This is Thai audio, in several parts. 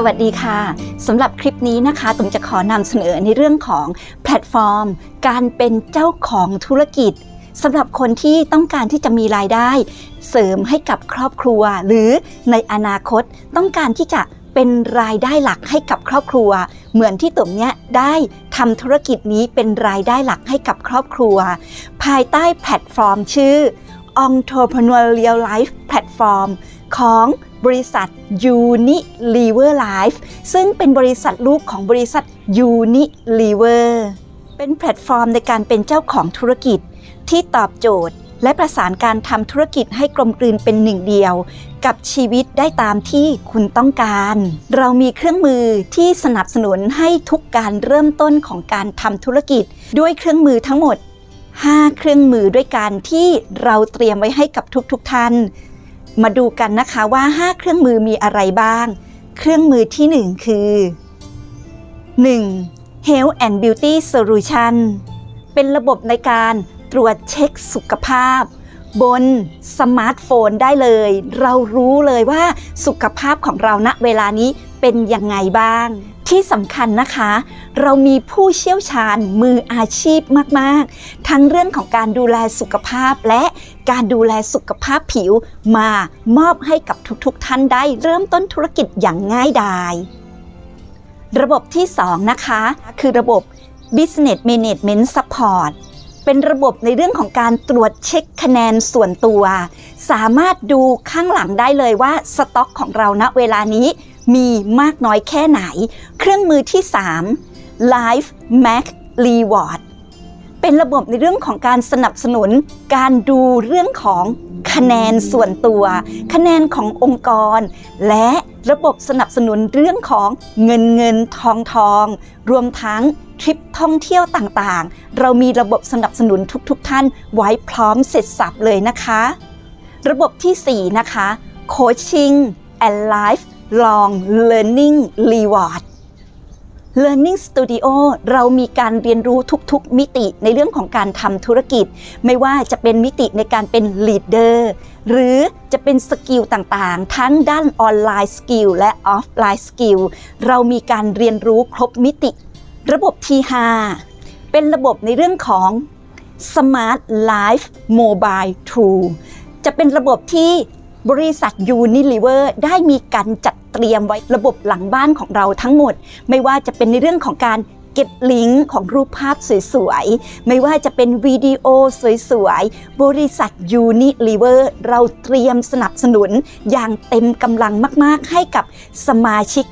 สวัสดีค่ะสำหรับคลิปนี้นะคะตุมจะขอนำเสนอในเรื่องของแพลตฟอร์ม การเป็นเจ้าของธุรกิจสำหรับคนที่ต้องการที่จะมีรายได้ เสริมให้กับครอบครัว หรือในอนาคตต้องการที่จะเป็นรายได้หลักให้กับครอบครัว เหมือนที่ตุ่มเนี้ยได้ทำธุรกิจนี้เป็นรายได้หลักให้กับครอบครัว ภายใต้แพลตฟอร์มชื่อ Entrepreneurial Life Platform ของ บริษัท Unilever Life ซึ่งเป็นบริษัทลูกของบริษัท Unilever เป็นแพลตฟอร์มในการเป็นเจ้าของธุรกิจที่ตอบโจทย์ และประสานการทำธุรกิจให้กลมกลืนเป็นหนึ่งเดียว กับชีวิตได้ตามที่คุณต้องการ เรามีเครื่องมือที่สนับสนุนให้ทุกการเริ่มต้นของการทำธุรกิจ ด้วยเครื่องมือทั้งหมด 5 เครื่องมือด้วยกันที่เราเตรียมไว้ให้กับทุกๆทท่าน มาดูกันนะคะว่า 5 เครื่องมือมีอะไรบ้าง เครื่องมือที่ 1 คือ 1. Health and Beauty Solution เป็นระบบในการตรวจเช็คสุขภาพ บนสมาร์ทโฟนได้เลย เรารู้เลยว่าสุขภาพของเราณเวลานี้เป็นยังไงบ้าง ที่สำคัญนะคะ เรามีผู้เชี่ยวชาญมืออาชีพมาก ๆ ทั้งเรื่องของการดูแลสุขภาพและการดูแลสุขภาพผิวมามอบให้กับทุก ๆ ท่านได้เริ่มต้นธุรกิจอย่างง่ายดายระบบที่ 2 นะคะ คือระบบ Business Management Support เป็นระบบในเรื่องของการตรวจเช็คคะแนนส่วนตัว สามารถดูข้างหลังได้เลยว่าสต็อกของเราณเวลานี้ มีมากน้อยแค่ไหน เครื่องมือที่ 3 Life Max Reward เป็นระบบในเรื่องของการสนับสนุน การดูเรื่องของคะแนนส่วนตัว คะแนนขององค์กร และระบบสนับสนุนเรื่องของเงินเงินทองทอง รวมทั้งทริปท่องเที่ยวต่างๆ เรามีระบบสนับสนุนทุกๆทท่านไว้พร้อมเสร็จสับเลยนะคะ ระบบที่ 4 นะคะ Coaching and Life Long Learning Reward Learning Studio เรามีการเรียนรู้ทุกๆมิติในเรื่องของการทำธุรกิจ ไม่ว่าจะเป็นมิติในการเป็น Leader หรือจะเป็นสกิลต่างๆ ทั้งด้านออนไลน์สกิลและออฟไลน์สกิลเรามีการเรียนรู้ครบมิติ ระบบที่5เป็นระบบในเรื่องของ Smart Life Mobile Tool จะเป็นระบบที่บริษัท Unilever ได้มีการจัด เตรียมไว้ระบบหลังบ้านของเราทั้งหมด ไม่ว่าจะเป็นในเรื่องของการเก็บลิงก์ของรูปภาพสวยๆ ไม่ว่าจะเป็นวิดีโอสวยๆ บริษัท Unilever เราเตรียมสนับสนุนอย่างเต็มกำลังมากๆ ให้กับสมาชิก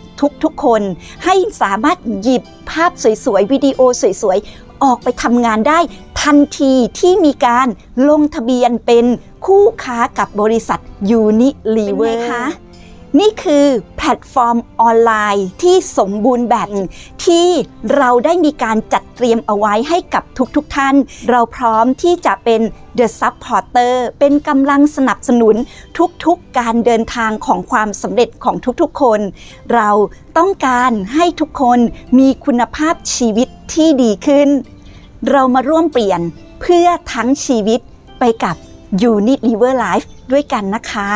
ทุกๆคน ให้สามารถหยิบภาพสวยๆ วิดีโอสวยๆ ออกไปทำงานได้ทันทีที่มีการลงทะเบียนเป็นคู่ค้ากับบริษัท Unilever คะ นี่คือแพลตฟอร์มออนไลน์ที่สมบูรณ์แบบที่เราได้มีการจัดเตรียมเอาไว้ให้กับทุกๆทท่าน เราพร้อมที่จะเป็น The Supporter เป็นกำลังสนับสนุนทุกๆการเดินทางของความสำเร็จของทุกๆคน เราต้องการให้ทุกคนมีคุณภาพชีวิตที่ดีขึ้น เรามาร่วมเปลี่ยนเพื่อทั้งชีวิตไปกับ Unilever Life ด้วยกันนะคะ